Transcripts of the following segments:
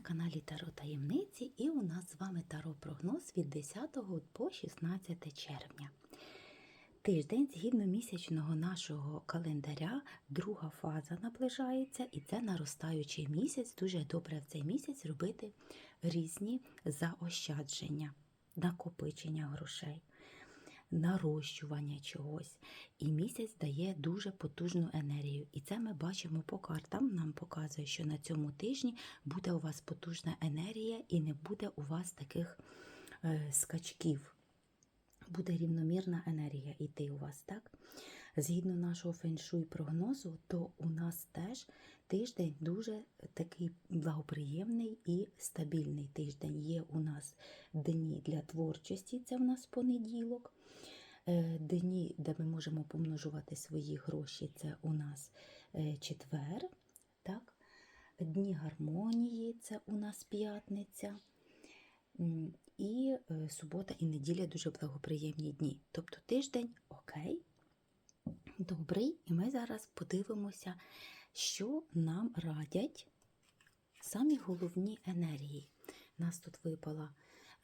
на каналі Таро Таємниці і у нас з вами Таро прогноз від 10 по 16 червня. Тиждень згідно місячного нашого календаря, друга фаза наближається, і це наростаючий місяць. Дуже добре в цей місяць робити різні заощадження, накопичення грошей, нарощування чогось. І місяць дає дуже потужну енергію. І це ми бачимо по картам. Нам показує, що на цьому тижні буде у вас потужна енергія і не буде у вас таких е, скачків. Буде рівномірна енергія йти у вас, так? Згідно нашого феншуй прогнозу, то у нас теж тиждень дуже такий благоприємний і стабільний тиждень. Є у нас дні для творчості, це в нас понеділок. Е, Дні, де ми можемо помножувати свої гроші, це у нас е, четвер. Так? Дні гармонії це у нас п'ятниця. І е, субота і неділя дуже благоприємні дні. Тобто тиждень окей, добрий. І ми зараз подивимося, що нам радять самі головні енергії. Нас тут випала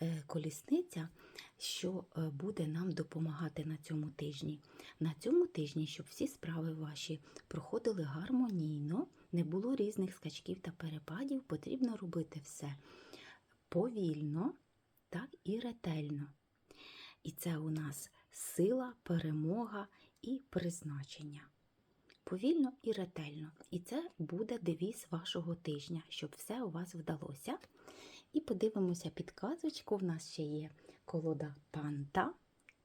е, колісниця, що е, буде нам допомагати на цьому тижні. На цьому тижні, щоб всі справи ваші проходили гармонійно, не було різних скачків та перепадів, потрібно робити все повільно, так і ретельно. І це у нас сила, перемога і призначення. Повільно і ретельно. І це буде девіз вашого тижня, щоб все у вас вдалося. І подивимося підказочку. В нас ще є колода Панта.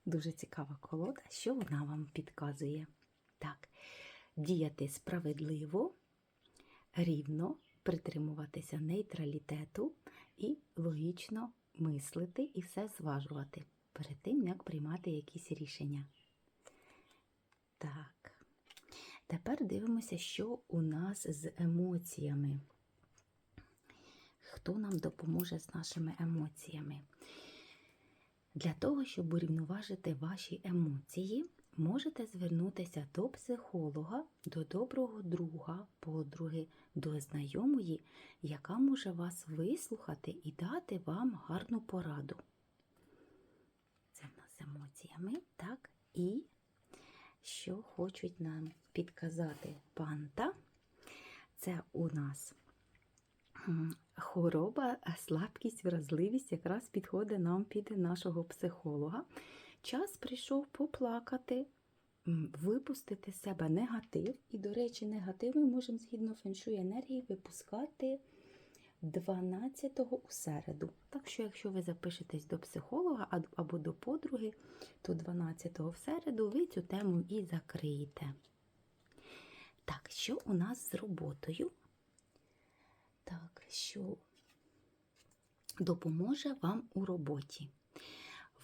Дуже цікава колода, що вона вам підказує. Так, діяти справедливо, рівно, притримуватися нейтралітету і логічно мислити і все зважувати перед тим, як приймати якісь рішення. Так. Тепер дивимося, що у нас з емоціями. Хто нам допоможе з нашими емоціями? Для того, щоб урівноважити ваші емоції, можете звернутися до психолога, до доброго друга, подруги, до знайомої, яка може вас вислухати і дати вам гарну пораду. Це в нас з емоціями, так? І що хочуть нам підказати панта, це у нас хвороба, слабкість, вразливість якраз підходить нам під нашого психолога. Час прийшов поплакати, випустити з себе негатив. І, до речі, негатив ми можемо згідно феншуй енергії випускати 12-го у середу. Так що, якщо ви запишетесь до психолога або до подруги, то 12-го в середу ви цю тему і закриєте. Так, що у нас з роботою? Так, що допоможе вам у роботі?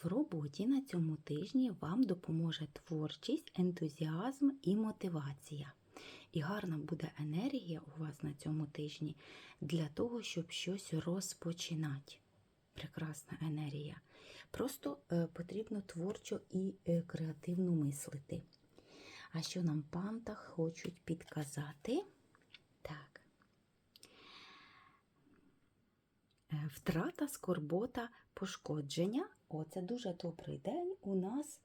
В роботі на цьому тижні вам допоможе творчість, ентузіазм і мотивація. І гарна буде енергія у вас на цьому тижні для того, щоб щось розпочинати. Прекрасна енергія. Просто е, потрібно творчо і е, креативно мислити. А що нам панта хочуть підказати? Так. Е, Втрата, скорбота, пошкодження. О, це дуже добрий день у нас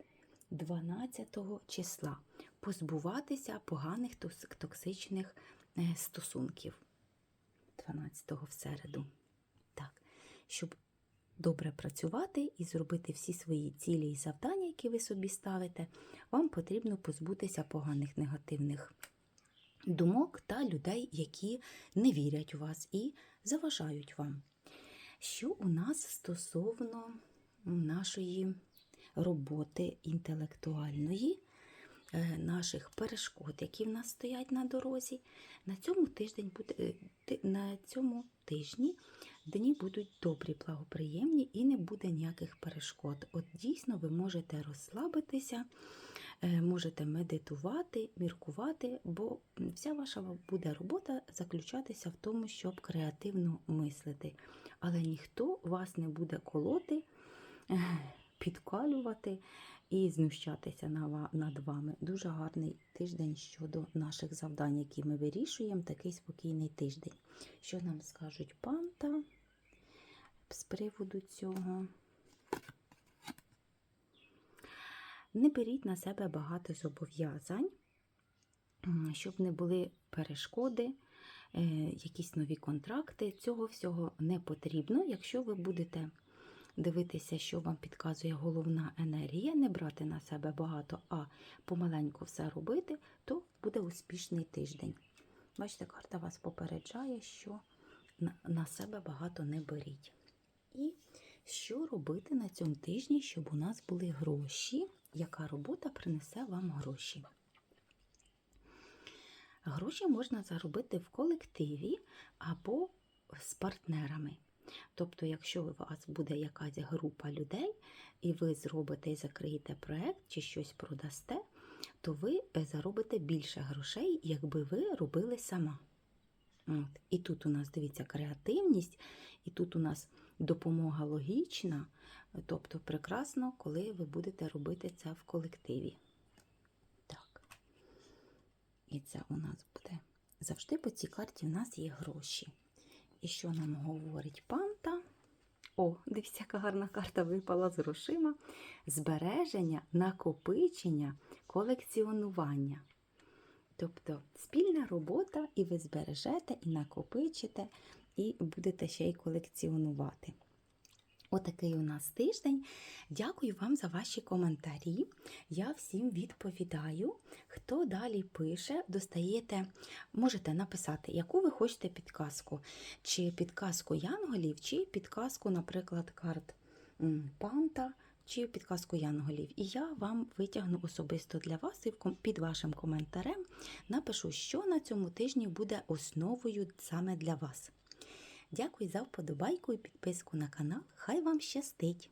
12 числа. Позбуватися поганих токсичних е, стосунків. 12 в середу. Так, щоб добре працювати і зробити всі свої цілі і завдання, які ви собі ставите, вам потрібно позбутися поганих негативних думок та людей, які не вірять у вас і заважають вам. Що у нас стосовно нашої роботи інтелектуальної, наших перешкод, які в нас стоять на дорозі, на цьому тиждень буде е, на цьому тижні дні будуть добрі, благоприємні і не буде ніяких перешкод. От дійсно ви можете розслабитися, е, можете медитувати, міркувати, бо вся ваша буде робота заключатися в тому, щоб креативно мислити. Але ніхто вас не буде колоти, е, підкалювати і знущатися над вами. Дуже гарний тиждень щодо наших завдань, які ми вирішуємо. Такий спокійний тиждень. Що нам скажуть панта з приводу цього? Не беріть на себе багато зобов'язань, щоб не були перешкоди, е, якісь нові контракти. Цього всього не потрібно, якщо ви будете дивитися, що вам підказує головна енергія, не брати на себе багато, а помаленьку все робити, то буде успішний тиждень. Бачите, карта вас попереджає, що на, себе багато не беріть. І що робити на цьому тижні, щоб у нас були гроші? Яка робота принесе вам гроші? Гроші можна заробити в колективі або з партнерами. Тобто, якщо у вас буде якась група людей, і ви зробите і закриєте проект чи щось продасте, то ви е, заробите більше грошей, якби ви робили сама. От. І тут у нас, дивіться, креативність, і тут у нас допомога логічна. Тобто прекрасно, коли ви будете робити це в колективі. Так. І це у нас буде завжди по цій карті в нас є гроші. І що нам говорить панта? О, дивіться, яка гарна карта випала з грошима. Збереження, накопичення, колекціонування. Тобто спільна робота, і ви збережете, і накопичите, і будете ще й колекціонувати. Отакий у нас тиждень. Дякую вам за ваші коментарі. Я всім відповідаю. Хто далі пише, достаєте, можете написати, яку ви хочете підказку. Чи підказку янголів, чи підказку, наприклад, карт панта, чи підказку янголів. І я вам витягну особисто для вас і під вашим коментарем напишу, що на цьому тижні буде основою саме для вас. Дякую за вподобайку і підписку на канал. Хай вам щастить!